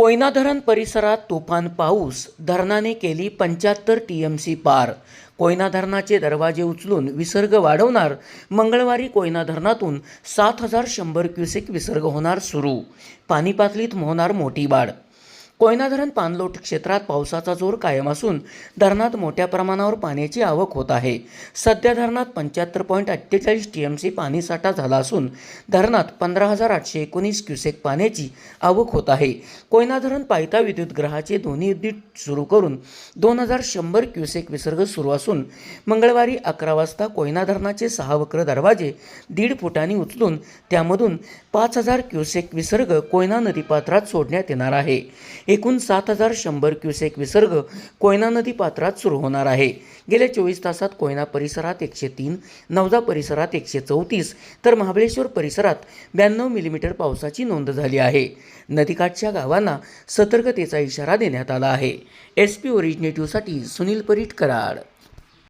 कोयना धरण परिसरात तुफान पाऊस धरणाने केली पंच्याहत्तर टी एम सी पार. कोयना धरणाचे दरवाजे उचलून विसर्ग वाढवणार मंगळवारी कोयना धरणातून सात हजार शंभर क्युसेक विसर्ग होणार सुरू. पाणी पातळीत होणार मोठी वाढ. कोयना धरण पाणलोट क्षेत्रात पावसाचा जोर कायम असून धरणात मोठ्या प्रमाणावर पाण्याची आवक होत आहे. सध्या धरणात पंच्याहत्तर पॉईंट अठ्ठेचाळीस टी एम सी पाणीसाठा झाला असून धरणात पंधरा हजार आठशे एकोणीस क्युसेक पाण्याची आवक होत आहे. कोयना धरण पायथा विद्युत ग्रहाचे दोन्ही युनिट सुरू करून दोन हजार शंभर क्युसेक विसर्ग सुरू असून मंगळवारी अकरा वाजता कोयना धरणाचे सहा वक्र दरवाजे दीड फुटांनी उचलून त्यामधून पाच हजार क्युसेक विसर्ग कोयना नदीपात्रात सोडण्यात येणार आहे. एकूण सात हजार शंभर क्युसेक विसर्ग कोयना नदी पात्रात सुरू होणार आहे. गेल्या चोवीस तासात कोयना परिसरात एकशे तीन नवदा परिसरात एकशे चौतीस तर महाबळेश्वर परिसरात ब्याण्णव मिलीमीटर पावसाची नोंद झाली आहे. नदीकाठच्या गावांना सतर्कतेचा इशारा देण्यात आला आहे. एस पी ओरिजिनेटिव्हसाठी सुनील परीट कराड.